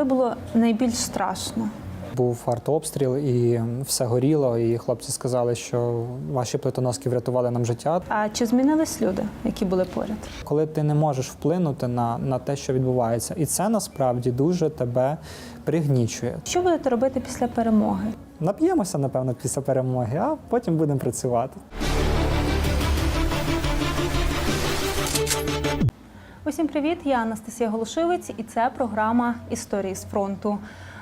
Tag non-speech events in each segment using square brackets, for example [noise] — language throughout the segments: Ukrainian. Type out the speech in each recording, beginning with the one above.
коли було найбільш страшно? Був артобстріл і все горіло. І хлопці сказали, що ваші плитоноски врятували нам життя. А чи змінились люди, які були поряд? Коли ти не можеш вплинути на, на те, що відбувається, і це насправді дуже тебе пригнічує. Що будете робити після перемоги? Нап'ємося, напевно, після перемоги, а потім будемо працювати. Усім привіт! Я Анастасія Голошевець, і це програма Історії з фронту.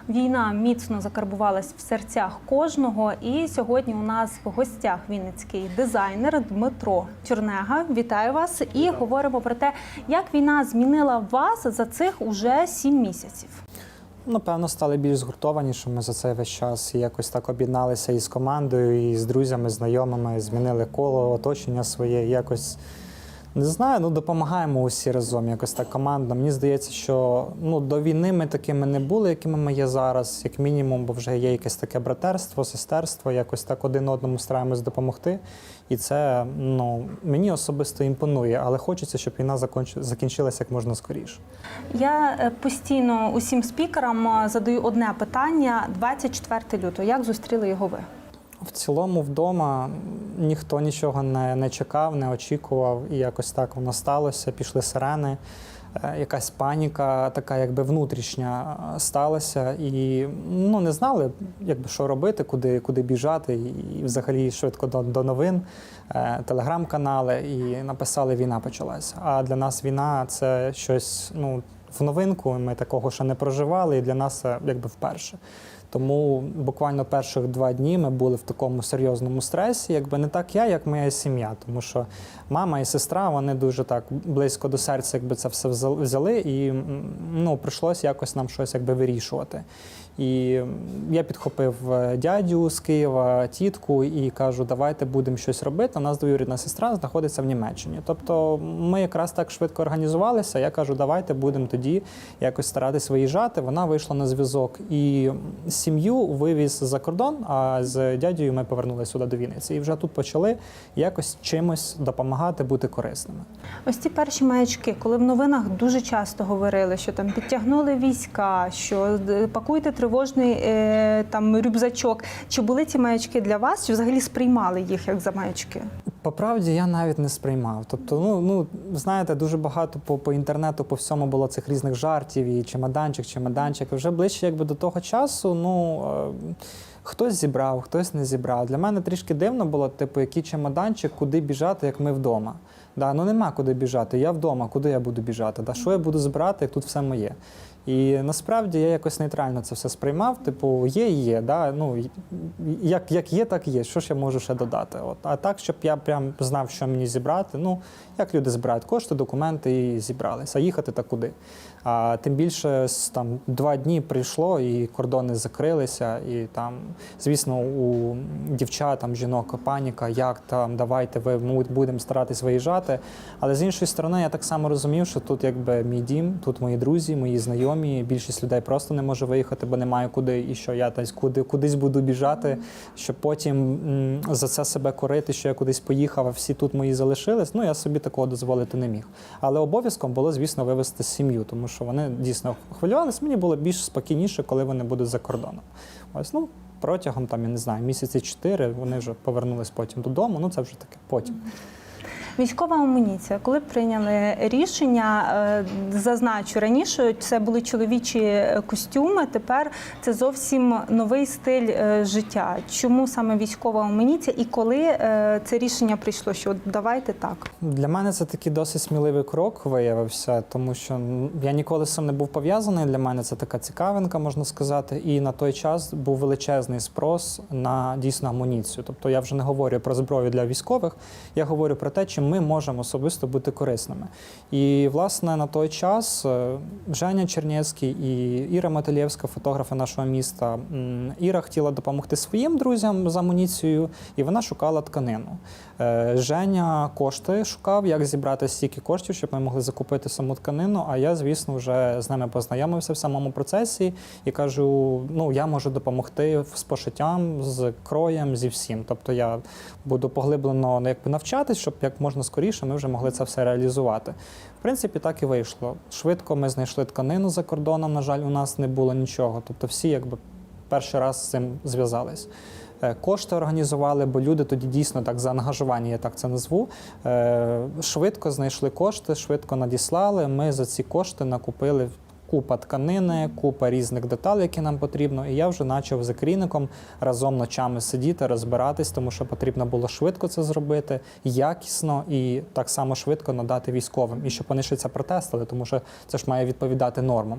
Війна міцно закарбувалась в серцях кожного. І сьогодні у нас в гостях вінницький дизайнер Дмитро Чернега. Вітаю вас і говоримо про те, як війна змінила вас за цих уже сім місяців. Напевно, стали більш згуртованішими за цей весь час. І якось так об'єдналися і з командою, і з друзями, знайомими, змінили коло, оточення своє. Якось не знаю, ну допомагаємо усі разом, якось так командно. Мені здається, що ну до війни ми такими не були, якими ми є зараз, як мінімум, бо вже є якесь таке братерство, сестерство, якось так один одному стараємось допомогти. І це ну мені особисто імпонує, але хочеться, щоб війна закінчилася як можна скоріше. Я е, постійно усім спікерам е, задаю одне питання: 24 лютого. Як зустріли його ви? В цілому вдома ніхто нічого не, не чекав, не очікував, і якось так воно сталося. Пішли сирени, е, якась паніка, така якби внутрішня е, сталася, і ну не знали, якби що робити, куди, куди біжати, і, взагалі швидко до, до новин, е, телеграм-канали, і написали Війна почалася. А для нас війна це щось ну в новинку. Ми такого ще не проживали, і для нас якби вперше. Тому буквально перших два дні ми були в такому серйозному стресі, якби не так я, як моя сім'я. Тому що мама і сестра вони дуже так близько до серця, якби це все взяли- і ну прийшлось якось нам щось якби вирішувати. І я підхопив е, дядю з Києва, тітку, і кажу, давайте будемо щось робити. У нас двоюрідна сестра знаходиться в Німеччині. Тобто ми якраз так швидко організувалися. Я кажу, давайте будемо тоді якось старатись виїжджати. Вона вийшла на зв'язок і сім'ю вивіз за кордон. А з дядьою ми повернулися сюди до Вінниці. І вже тут почали якось чимось допомагати бути корисними. Ось ці перші маячки, коли в новинах дуже часто говорили, що там підтягнули війська, що е, пакуйте тривожний е, там рюкзачок. Чи були ці маячки для вас? Чи взагалі сприймали їх як за маячки? По правді я навіть не сприймав. Тобто, ну ну знаєте, дуже багато по, по інтернету, по всьому було цих різних жартів, і чемоданчик, чемоданчик. Вже ближче, якби до того часу, ну. Е, Хтось зібрав, хтось не зібрав. Для мене трішки дивно було, типу, який чемоданчик, куди біжати, як ми вдома. Да, ну нема куди біжати. Я вдома, куди я буду біжати? Да, що я буду збирати, як тут все моє? І насправді я якось нейтрально це все сприймав. Типу, є і є. Да? Ну, як, як є, так є. Що ж я можу ще додати? От. А так, щоб я прям знав, що мені зібрати. Ну, як люди збирають кошти, документи і зібралися. А їхати та куди? А тим більше там два дні прийшло, і кордони закрилися, і там, звісно, у дівчат, там, жінок паніка, як там, давайте ви будемо старатись виїжджати. Але з іншої сторони, я так само розумів, що тут якби мій дім, тут мої друзі, мої знайомі. Більшість людей просто не може виїхати, бо немає куди, і що я десь куди кудись буду біжати, щоб потім за це себе корити, що я кудись поїхав, а всі тут мої залишились. Ну я собі такого дозволити не міг. Але обов'язком було, звісно, вивезти сім'ю, тому що вони дійсно хвилювалися. Мені було більш спокійніше, коли вони будуть за кордоном. Ось ну. Протягом там, я не знаю, місяці чотири вони вже повернулись потім додому. Ну це вже таке потім. Військова амуніція, коли прийняли рішення, е, зазначу раніше, це були чоловічі е, костюми. Тепер це зовсім новий стиль е, життя. Чому саме військова амуніція і коли це рішення прийшло? Що давайте так. Для мене це такий досить сміливий крок виявився, тому що я ніколи з цим не був пов'язаний. Для мене це така цікавинка, можна сказати. І на той час був величезний спрос на дійсно амуніцію. Тобто я вже не говорю про зброю для військових, я говорю про те, чим ми можемо особисто бути корисними. І власне на той час е, Женя Чернєцький і Іра Маталєвська, фотографи нашого міста. Іра хотіла допомогти своїм друзям з амуніцією, і вона шукала тканину. Е, Женя кошти шукав, як зібрати стільки коштів, щоб ми могли закупити саму тканину. А я, звісно, вже з ними познайомився в самому процесі і кажу: ну я можу допомогти з пошиттям, з кроєм, зі всім. Тобто я буду поглиблено ну, якби навчатись, щоб як можна можна скоріше ми вже могли це все реалізувати. В принципі, так і вийшло. Швидко ми знайшли тканину за кордоном. На жаль, у нас не було нічого. Тобто, всі якби перший раз з цим зв'язались. Е, Кошти організували, бо люди тоді дійсно так заангажувані, я так це назву. Е, Швидко знайшли кошти, швидко надіслали. Ми за ці кошти накупили купа тканини, купа різних деталей, які нам потрібно. І я вже почав з керівником разом ночами сидіти, розбиратись, тому що потрібно було швидко це зробити, якісно і так само швидко надати військовим. І щоб вони ще це протестили, тому що це ж має відповідати нормам.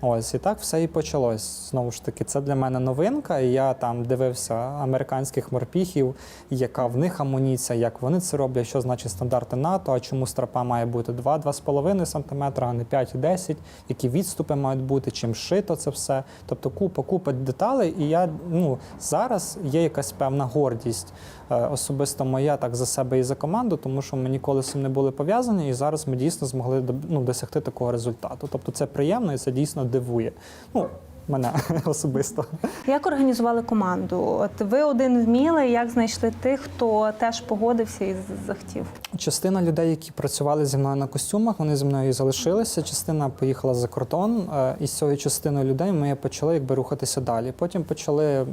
Ось і так все і почалось. Знову ж таки, це для мене новинка. І я там дивився американських морпіхів, яка в них амуніція, як вони це роблять, що значить стандарти НАТО, а чому стропа має бути 2-2,5 см, а не 5-10, які відступи мають бути, чим шито це все. Тобто купа, купа деталей. І я ну зараз є якась певна гордість. Е, Особисто моя так за себе і за команду, тому що ми ніколи з цим не були пов'язані, і зараз ми дійсно змогли ну, досягти такого результату. Тобто це приємно і це дійсно дивує. Ну, мене [laughs] особисто. Як організували команду? От ви один вміли, як знайшли тих, хто теж погодився і захотів? Частина людей, які працювали зі мною на костюмах, вони зі мною і залишилися. Частина поїхала за кордон. е, І з цією частиною людей ми почали якби рухатися далі. Потім почали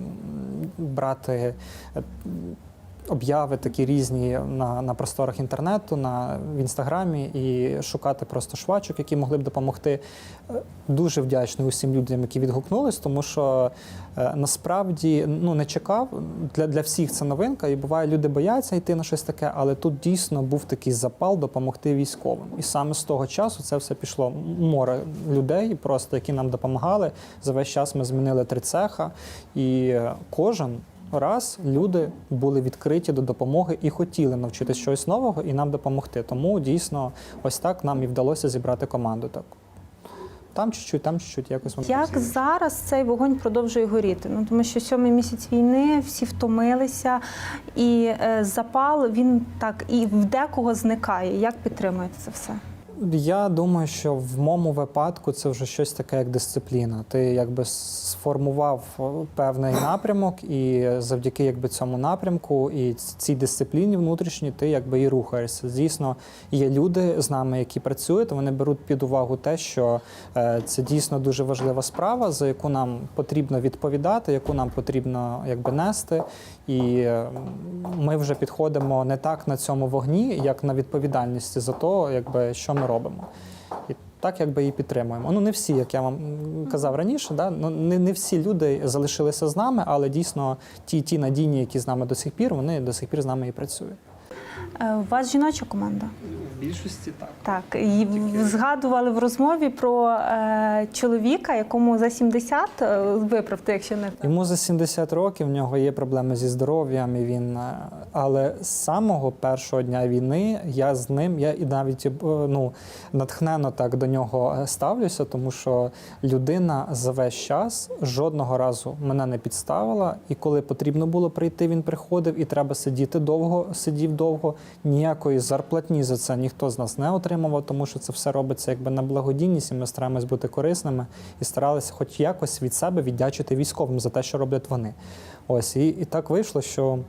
брати. Обяви такі різні на, на просторах інтернету, на в інстаграмі і шукати просто швачок, які могли б допомогти. Е, Дуже вдячний усім людям, які відгукнулись, тому що е, насправді ну не чекав для, для всіх це новинка, і буває, люди бояться йти на щось таке, але тут дійсно був такий запал допомогти військовим. І саме з того часу це все пішло море людей, просто які нам допомагали. За весь час ми змінили три цеха, і е, кожен. Раз люди були відкриті до допомоги і хотіли навчитися щось нового і нам допомогти. Тому дійсно, ось так нам і вдалося зібрати команду. Так там чуть-чуть, там чуть-чуть якось ми Як зараз цей вогонь продовжує горіти? Ну тому що сьомий місяць війни всі втомилися, і е, запал він так і в декого зникає. Як підтримуєте це все? Я думаю, що в моєму випадку це вже щось таке, як дисципліна. Ти якби сформував е, певний напрямок, і завдяки якби цьому напрямку і цій дисципліні внутрішній ти якби і рухаєшся. Звісно, є люди з нами, які працюють, вони беруть під увагу те, що е, це дійсно дуже важлива справа, за яку нам потрібно відповідати, яку нам потрібно якби нести. І ми вже підходимо не так на цьому вогні, як на відповідальності за те, якби що ми робимо. І так якби її підтримуємо. Ну не всі, як я вам казав раніше, да? ну, не, не всі люди залишилися з нами, але дійсно ті, ті надійні, які з нами до сих пір, вони до сих пір з нами і працюють. Е, У вас жіноча команда? В більшості так. Так, і згадували в розмові про е, чоловіка, якому за 70, е, виправте, якщо не так. Йому за 70 років, в нього є проблеми зі здоров'ям, і він. е, Але з самого першого дня війни я з ним, я і навіть ну, натхненно так до нього ставлюся, тому що людина за весь час жодного разу мене не підставила. І коли потрібно було прийти, він приходив, і треба сидіти довго, сидів довго. Ніякої зарплатні за це ніхто з нас не отримував, тому що це все робиться якби на благодійність, і ми стараємось бути корисними і старалися хоч якось від себе віддячити військовим за те, що роблять вони. Ось і, і так вийшло, що.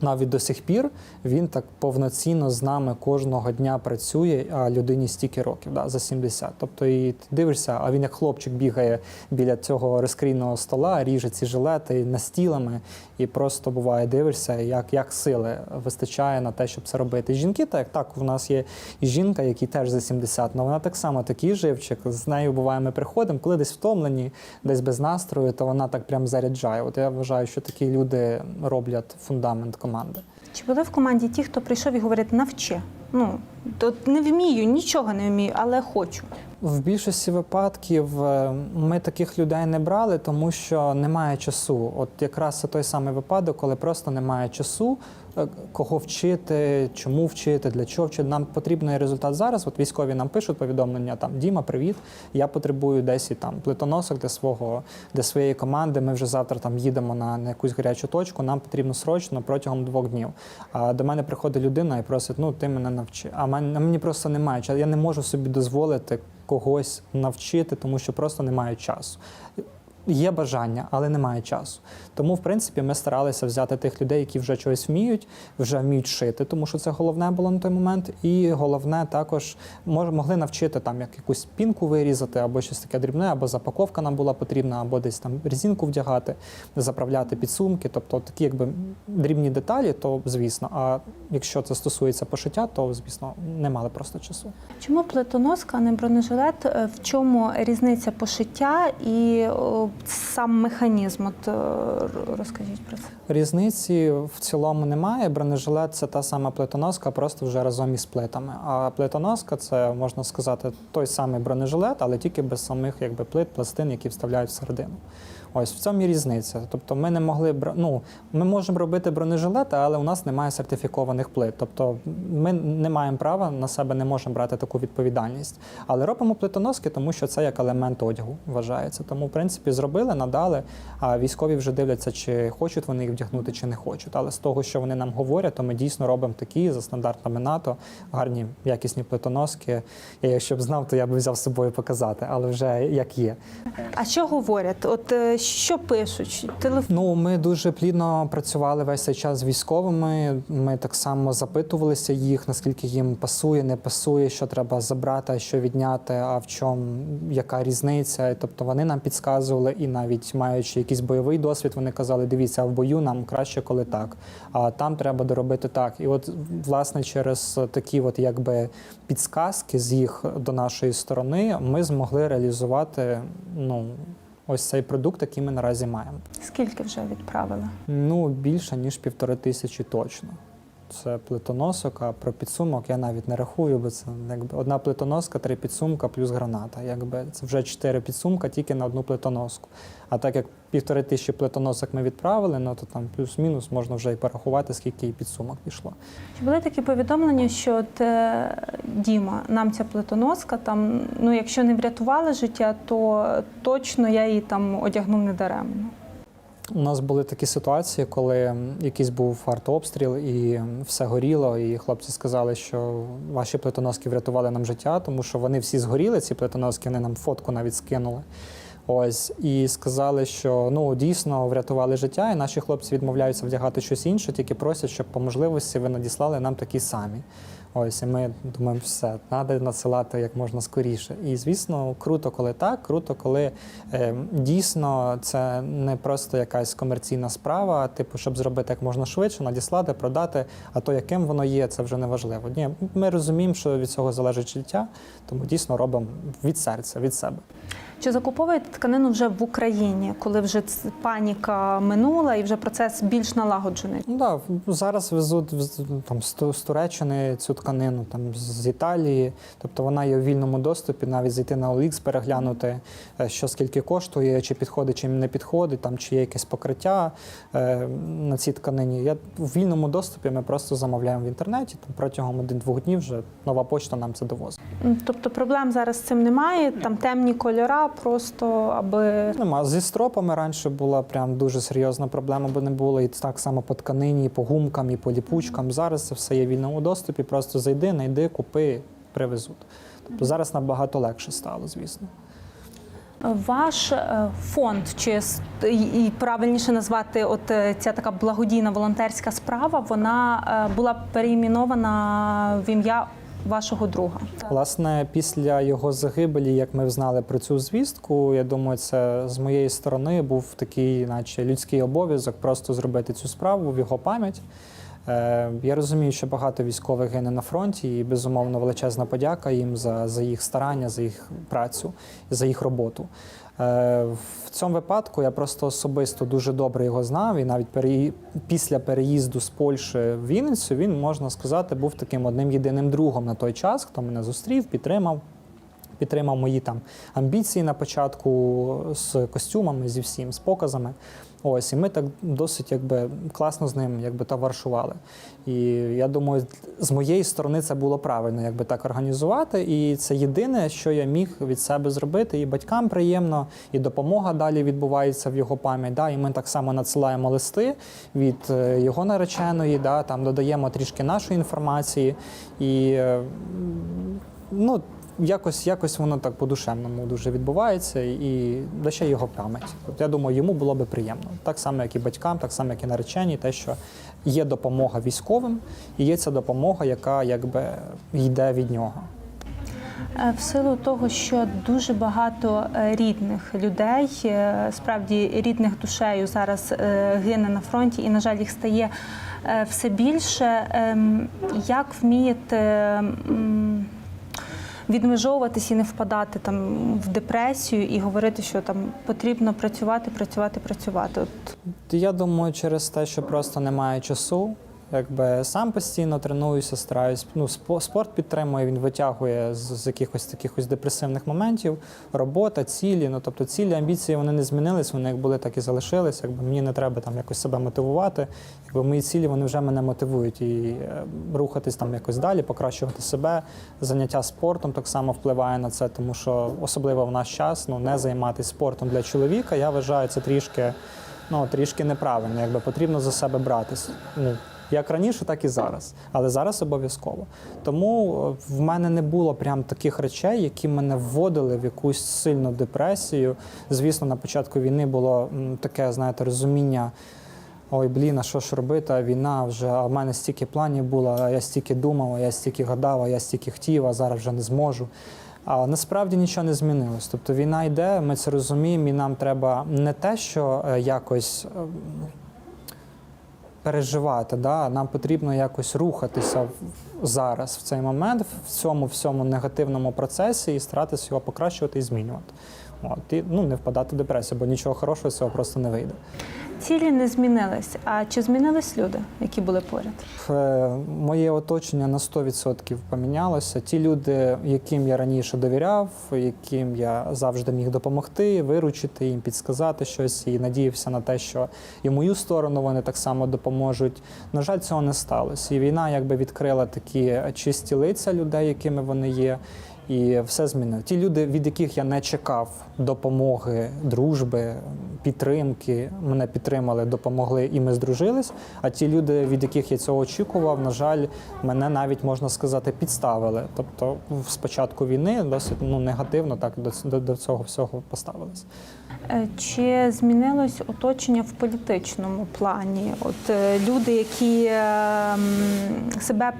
Навіть до сих пір він так повноцінно з нами кожного дня працює, а людині стільки років, да, за 70. Тобто, і ти дивишся, а він як хлопчик бігає біля цього розкрійного стола, ріже ці жилети настілами, і просто буває, дивишся, як, як сили вистачає на те, щоб це робити. Жінки, так так, у нас є і жінка, якій теж за 70, але вона так само такий живчик. З нею буває, ми приходимо, коли десь втомлені, десь без настрою, то вона так прям заряджає. От я вважаю, що такі люди роблять фундамент команди. Чи були в команді ті, хто прийшов і говорить навчи? Ну, от не вмію, нічого не вмію, але хочу. В більшості випадків е, ми таких людей не брали, тому що немає часу. От якраз це той самий випадок, коли просто немає часу, кого вчити, чому вчити, для чого вчити. Нам потрібний результат зараз. От військові нам пишуть повідомлення там Діма, привіт. Я потребую десь і там плитоносок для свого для своєї команди. Ми вже завтра там їдемо на, на якусь гарячу точку. Нам потрібно срочно протягом двох днів. А до мене приходить людина і просить: ну ти мене навчи. А мен- мені просто немає часу. Я не можу собі дозволити когось навчити, тому що просто немає часу. Є бажання, але немає часу. Тому, в принципі, ми старалися взяти тих людей, які вже щось вміють, вже вміють шити, тому що це головне було на той момент. І головне також могли навчити там як якусь пінку вирізати, або щось таке дрібне, або запаковка нам була потрібна, або десь там резинку вдягати, заправляти підсумки. Тобто такі якби дрібні деталі, то звісно. А якщо це стосується пошиття, то звісно не мали просто часу. Чому плитоноска, а не бронежилет? Е, В чому різниця пошиття і сам механізм? От е, розкажіть про це. Різниці в цілому немає. Бронежилет це та сама плитоноска, просто вже разом із плитами. А плитоноска це можна сказати той самий бронежилет, але тільки без самих якби плит, пластин, які вставляють всередину. Ось в цьому і різниця. Тобто ми не могли ну, ми можемо робити бронежилети, але у нас немає сертифікованих плит. Тобто ми не маємо права на себе не можемо брати таку відповідальність. Але робимо плитоноски, тому що це як елемент одягу вважається. Тому, в принципі, зробили, надали. А військові вже дивляться, чи хочуть вони їх вдягнути, чи не хочуть. Але з того, що вони нам говорять, то ми дійсно робимо такі за стандартами НАТО, гарні якісні плитоноски. Я якщо б знав, то я б взяв з собою показати, але вже як є. А що говорять? От е, що пишуть? Телефон. Ну, ми дуже плідно працювали весь цей час з військовими. Ми так само запитувалися їх, наскільки їм пасує, не пасує, що треба забрати, що відняти, а в чому яка різниця. Тобто вони нам підказували, і навіть маючи якийсь бойовий досвід, вони казали: дивіться, в бою нам краще, коли так. А там треба доробити так. І от власне через такі, от якби підсказки з їх до нашої сторони, ми змогли реалізувати ну. Ось цей продукт, який ми наразі маємо. Скільки вже відправили? Ну, більше, ніж півтори тисячі точно. Це плитоносок, а про підсумок я навіть не рахую, бо це якби одна плитоноска, три підсумка плюс граната. Якби це вже чотири підсумка тільки на одну плитоноску. А так як півтори тисячі плитоносок ми відправили, ну то там плюс-мінус можна вже і порахувати, скільки і підсумок пішло. Чи були такі повідомлення, що от, е, Діма, нам ця плитоноска, там, ну якщо не врятувала життя, то точно я її там одягнув недаремно. У нас були такі ситуації, коли якийсь був артобстріл і все горіло, і хлопці сказали, що ваші плитоноски врятували нам життя, тому що вони всі згоріли, ці плитоноски, вони нам фотку навіть скинули. Ось і сказали, що ну дійсно врятували життя, і наші хлопці відмовляються вдягати щось інше, тільки просять, щоб по можливості ви надіслали нам такі самі. Ось і ми думаємо, все треба надсилати як можна скоріше. І звісно, круто, коли так. Круто, коли е, дійсно це не просто якась комерційна справа, типу, щоб зробити як можна швидше, надіслати, продати. А то яким воно є, це вже не важливо. Ні, ми розуміємо, що від цього залежить життя, тому дійсно робимо від серця, від себе. Чи закуповуєте тканину вже в Україні, коли вже паніка минула і вже процес більш налагоджений? Ну да, зараз везуть там з Туреччини цю тканину, там з Італії. Тобто вона є у вільному доступі, навіть зайти на OLX, переглянути, е, що скільки коштує, чи підходить, чи не підходить, там чи є якесь покриття е, на цій тканині. Я в вільному доступі ми просто замовляємо в інтернеті. Там протягом один-двох днів вже нова почта нам це довозить. Тобто проблем зараз з цим немає, там темні просто аби Нема зі стропами раніше була прям дуже серйозна проблема, бо не було і так само по тканині, і по гумкам, і по ліпучкам. Зараз це все є в вільному доступі. Просто зайди, знайди, купи, привезуть. Тобто зараз набагато легше стало, звісно. Ваш е, фонд, чи і правильніше назвати, от е, ця така благодійна волонтерська справа, вона е, була переіменована в ім'я вашого друга. Власне, після його загибелі, як ми знали про цю звістку, я думаю, це з моєї сторони був такий, наче людський обов'язок, просто зробити цю справу в його пам'ять. Е, Я розумію, що багато військових гине на фронті, і безумовно величезна подяка їм за, за їх старання, за їх працю, за їх роботу. Е, В цьому випадку я просто особисто дуже добре його знав, і навіть переї- після переїзду з Польщі в Вінницю він, можна сказати, був таким одним єдиним другом на той час, хто мене зустрів, підтримав. Підтримав мої там амбіції на початку з костюмами, зі всім, з показами. Ось, і ми так досить якби класно з ним якби товаришували. І я думаю, з моєї сторони це було правильно, якби так організувати. І це єдине, що я міг від себе зробити. І батькам приємно, і допомога далі відбувається в його пам'ять. Да? І ми так само надсилаємо листи від е, його нареченої, да? там додаємо трішки нашої інформації. І е, ну, якось, якось воно так по-душевному дуже відбувається, і ще його пам'ять. От я думаю, йому було би приємно. Так само, як і батькам, так само, як і нареченій, те, що є допомога військовим, і є ця допомога, яка якби йде від нього. Е, В силу того, що дуже багато е, рідних людей, е, справді рідних душею зараз гине на фронті, і, на жаль, їх стає все більше. Ем, Як вмієте відмежовуватись і не впадати там в депресію і говорити, що там потрібно працювати, працювати, працювати? От Я думаю, через те, що просто немає часу. Якби сам постійно тренуюся, стараюсь. Ну, спорт підтримує, він витягує з, з якихось таких ось депресивних моментів. Робота, цілі. Ну тобто цілі, амбіції вони не змінились, вони як були, так і залишились. Якби мені не треба там якось себе мотивувати. Якби мої цілі вони вже мене мотивують і е, рухатись там якось далі, покращувати себе. Заняття спортом так само впливає на це, тому що особливо в наш час ну не займатися спортом для чоловіка. Я вважаю це трішки ну, трішки неправильно, якби потрібно за себе братись. Ну, як раніше, так і зараз. Але зараз обов'язково. Тому е, в мене не було прям таких речей, які мене вводили в якусь сильну депресію. Звісно, на початку війни було таке, знаєте, розуміння. Ой, блін, а що ж робити? А війна вже, а в мене стільки планів було, а я стільки думав, а я стільки гадав, а я стільки хотів, а зараз вже не зможу. А насправді нічого не змінилось. Тобто війна йде, ми це розуміємо, і нам треба не те, що е, якось е, переживати, да? нам потрібно якось рухатися зараз, в цей момент, в цьому всьому негативному процесі і старатися його покращувати і змінювати. От, і ну, не впадати в депресію, бо нічого хорошого з цього просто не вийде. Цілі не змінились. А чи змінились люди, які були поряд? Е, Моє оточення на 100% помінялося. Ті люди, яким я раніше довіряв, яким я завжди міг допомогти, виручити їм, підсказати щось і надіявся на те, що і мою сторону вони так само допоможуть. На жаль, цього не сталося. І війна якби відкрила такі чисті лиця людей, якими вони є. І все змінило. Ті люди, від яких я не чекав допомоги, дружби, підтримки, мене підтримали, допомогли, і ми здружились. А ті люди, від яких я цього очікував, на жаль, мене навіть можна сказати, підставили. Тобто, спочатку війни досить ну негативно так до, до, цього всього поставились. Е, Чи змінилось оточення в політичному плані? От е, люди, які е, м, себе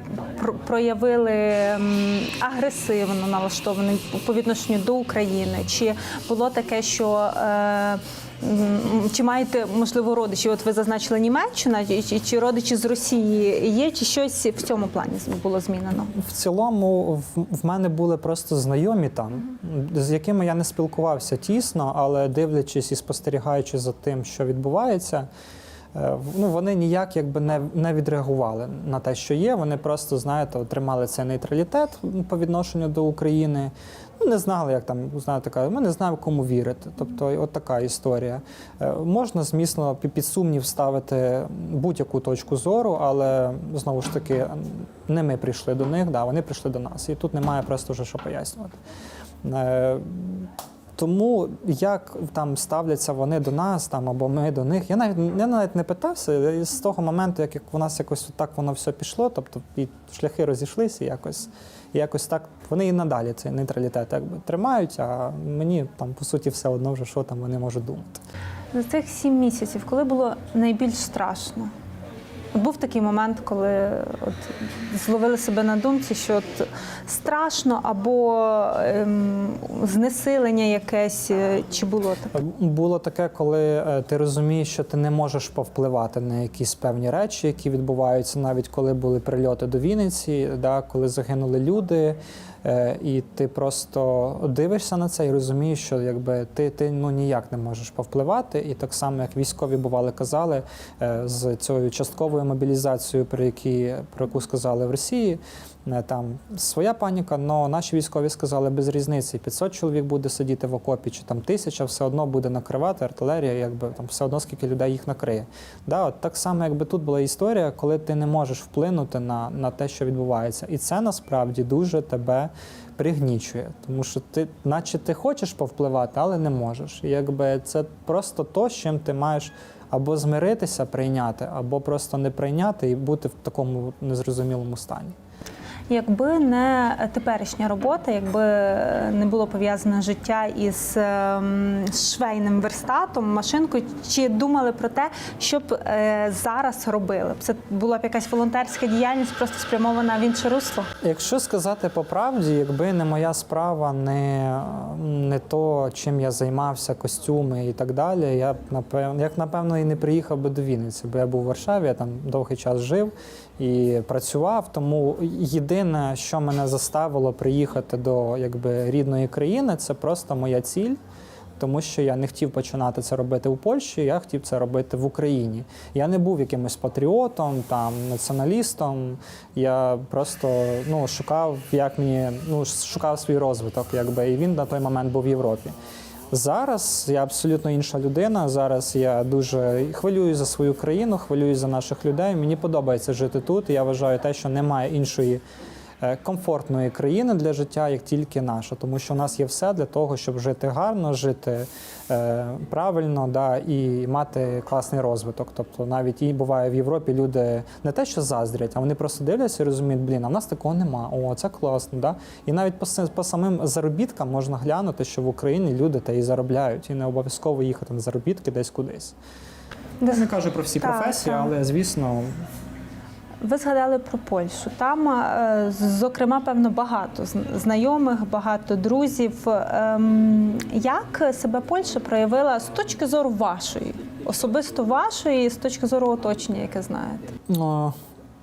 проявили агресивно налаштовані по відношенню до України, чи було таке, що е, чи маєте можливо родичі? От ви зазначили Німеччина, чи, родичі з Росії є, чи щось в цьому плані було змінено? В цілому в мене були просто знайомі там, з якими я не спілкувався тісно, але дивлячись і спостерігаючи за тим, що відбувається. Е, Ну, вони ніяк якби не, не відреагували на те, що є. Вони просто, знаєте, отримали цей нейтралітет по відношенню до України. Ну, не знали, як там знаєте, кажуть, ми не знаємо, кому вірити. Тобто, от така історія. Е, Можна, змісно, під сумнів ставити будь-яку точку зору, але знову ж таки, не ми прийшли до них, да, вони прийшли до нас. І тут немає просто вже що пояснювати. Тому як там ставляться вони до нас, там або ми до них, я навіть я навіть не питався. І з того моменту, як, у нас якось так воно все пішло, тобто і шляхи розійшлися, якось, якось так вони і надалі цей нейтралітет якби тримають. А мені там по суті все одно вже що там вони можуть думати. За цих сім місяців, коли було найбільш страшно? Був такий момент, коли от зловили себе на думці, що от страшно або ем, знесилення якесь, е, чи було таке? Було таке, коли е, ти розумієш, що ти не можеш повпливати на якісь певні речі, які відбуваються, навіть коли були прильоти до Вінниці, да, коли загинули люди. Е, І ти просто дивишся на це і розумієш, що якби ти, ти ну ніяк не можеш повпливати. І так само, як військові бували казали е, з цією частковою мобілізацією, про які про яку сказали в Росії. е, Там своя паніка, але наші військові сказали без різниці. 500 чоловік буде сидіти в окопі, чи там тисяча, все одно буде накривати артилерія, якби там все одно скільки людей їх накриє. Да, от так само, якби тут була історія, коли ти не можеш вплинути на, на те, що відбувається, і це насправді дуже тебе пригнічує, тому що ти, наче ти хочеш повпливати, але не можеш. Якби це просто то, з чим ти маєш. Або змиритися, прийняти, або просто не прийняти і бути в такому незрозумілому стані. Якби не теперішня робота, якби не було пов'язане життя із ем, швейним верстатом, машинкою, чи думали про те, що б е, зараз робили? Це була б якась волонтерська діяльність, просто спрямована в інше русло? Якщо сказати по правді, якби не моя справа, не, не то, чим я займався, костюми і так далі, я б напевно, як напевно і не приїхав би до Вінниці, бо я був у Варшаві, я там довгий час жив і працював. Тому єдине, що мене заставило приїхати до якби рідної країни, це просто моя ціль. Тому що я не хотів починати це робити у Польщі, я хотів це робити в Україні. Я не був якимось патріотом, там націоналістом. Я просто ну, шукав, як мені ну, шукав свій розвиток, якби і він на той момент був в Європі. Зараз я абсолютно інша людина. Зараз я дуже хвилюю за свою країну, хвилюю за наших людей. Мені подобається жити тут. Я вважаю те, що немає іншої комфортної країни для життя, як тільки наша, тому що у нас є все для того, щоб жити гарно, жити е, правильно, да, і мати класний розвиток. Тобто, навіть і буває в Європі люди не те, що заздрять, а вони просто дивляться і розуміють, блін, а в нас такого нема. О, це класно. Да? І навіть по, по самим заробіткам можна глянути, що в Україні люди та і заробляють, і не обов'язково їхати на заробітки десь кудись. Я не кажу про всі Так, професії, так. але звісно, Ви згадали про Польщу. Там, е, зокрема, певно, багато знайомих, багато друзів. Ем, Як себе Польща проявила з точки зору вашої, особисто вашої, з точки зору оточення, яке знаєте? Ну,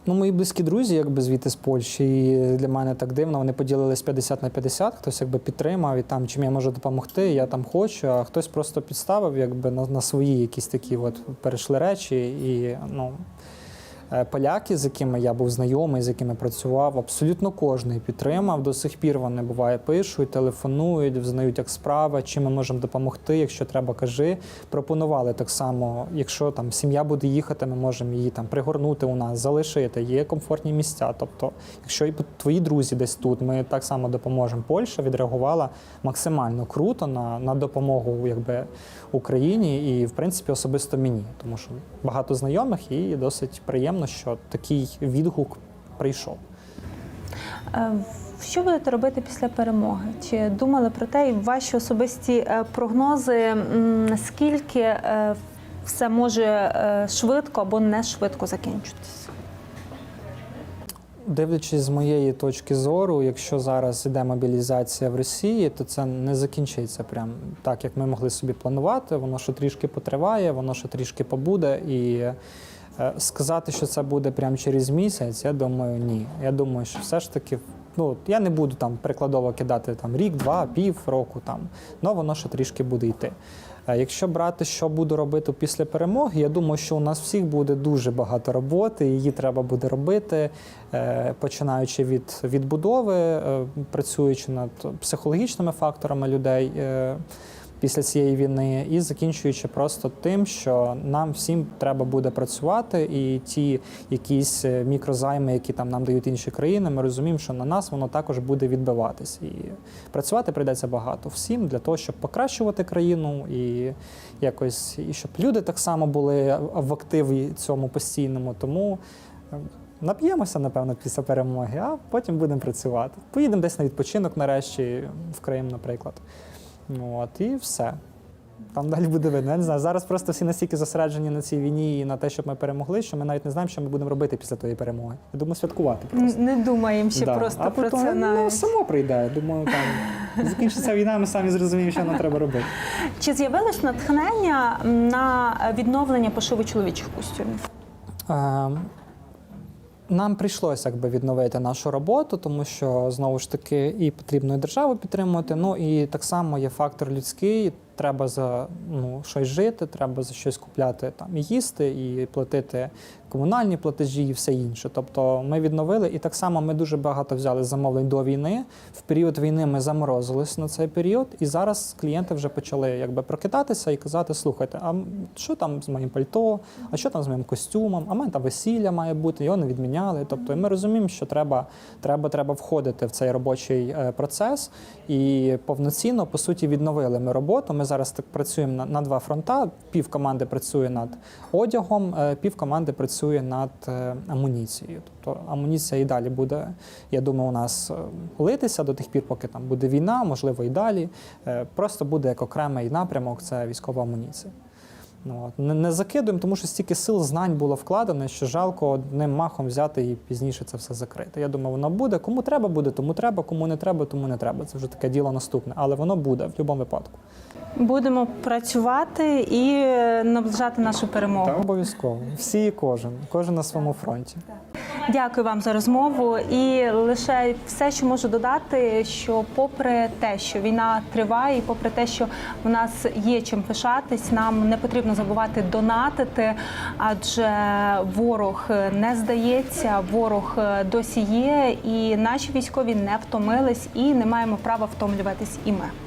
ну, мої близькі друзі, якби звідти з Польщі, і для мене так дивно. Вони поділились 50 на 50, хтось якби підтримав і там, чим я можу допомогти, я там хочу, а хтось просто підставив якби на, на свої якісь такі от перейшли речі. І ну, поляки, з якими я був знайомий, з якими працював, абсолютно кожний підтримав. До сих пір вони буває пишуть, телефонують, взнають як справа, чим ми можемо допомогти. Якщо треба, кажи. Пропонували так само, якщо там сім'я буде їхати, ми можемо її там пригорнути у нас, залишити. Є комфортні місця. Тобто, якщо і твої друзі десь тут, ми так само допоможемо. Польща відреагувала максимально круто на, на допомогу якби, Україні і, в принципі, особисто мені, тому що багато знайомих і досить приємно, що такий відгук прийшов. Е, Що будете робити після перемоги? Чи думали про те, і ваші особисті е, прогнози, наскільки е, все може швидко або не швидко закінчитися? Дивлячись з моєї точки зору, якщо зараз іде мобілізація в Росії, то це не закінчиться прям так, як ми могли собі планувати. Воно ще трішки потриває, воно ще трішки побуде. І е, сказати, що це буде прямо через місяць, я думаю, ні. Я думаю, що все ж таки. Ну, я не буду там прикладово кидати там рік, два, пів року там, але воно ще трішки буде йти. Якщо брати, що буду робити після перемоги, я думаю, що у нас всіх буде дуже багато роботи, її треба буде робити, е, починаючи від відбудови, е, працюючи над психологічними факторами людей е, після цієї війни, і закінчуючи просто тим, що нам всім треба буде працювати, і ті якісь е, мікрозайми, які там нам дають інші країни, ми розуміємо, що на нас воно також буде відбиватись. І працювати прийдеться багато всім для того, щоб покращувати країну і якось, і щоб люди так само були в активі цьому постійному. Тому е, нап'ємося, напевно, після перемоги, а потім будемо працювати. Поїдемо десь на відпочинок нарешті в Крим, наприклад. Ну, От, і все. Там далі буде видно. Я не знаю. Зараз просто всі настільки зосереджені на цій війні і на те, щоб ми перемогли, що ми навіть не знаємо, що ми будемо робити після тої перемоги. Я думаю, святкувати просто. Не думаємо ще Да. просто а про потім, це ну, само прийде. Думаю, там [laughs] закінчиться війна, ми самі зрозуміємо, що нам треба робити. Чи з'явилось натхнення на відновлення пошиву чоловічих костюмів? Нам прийшлося якби відновити нашу роботу, тому що знову ж таки і потрібно і державу підтримувати. Ну і так само є фактор людський. Треба за ну щось жити, треба за щось купляти там і їсти, і платити комунальні платежі, і все інше. Тобто ми відновили, і так само ми дуже багато взяли замовлень до війни. В період війни ми заморозились на цей період, і зараз клієнти вже почали якби прокидатися і казати: слухайте, а що там з моїм пальто, а що там з моїм костюмом? А в мене там весілля має бути, його не відміняли. Тобто, ми розуміємо, що треба, треба, треба входити в цей робочий е, процес і повноцінно по суті відновили ми роботу. Ми ми зараз так працюємо на, на два фронта. Пів команди працює над одягом, е, пів команди працює над е, амуніцією. Тобто амуніція і далі буде, я думаю, у нас е, литися до тих пір, поки там буде війна, можливо, і далі. Просто буде як окремий напрямок це військова амуніція. Ну, от. Не, не закидуємо, тому що стільки сил знань було вкладено, що жалко одним махом взяти і пізніше це все закрити. Я думаю, воно буде. Кому треба буде, тому треба, кому не треба, тому не треба. Це вже таке діло наступне, але воно буде в будь-якому випадку. Будемо працювати і наближати нашу перемогу. Обов'язково. Всі і кожен, кожен на своєму фронті. Дякую вам за розмову. І лише все, що можу додати, що попри те, що війна триває, і попри те, що в нас є чим пишатись, нам не потрібно забувати донатити, адже ворог не здається, ворог досі є, і наші військові не втомились і не маємо права втомлюватись і ми.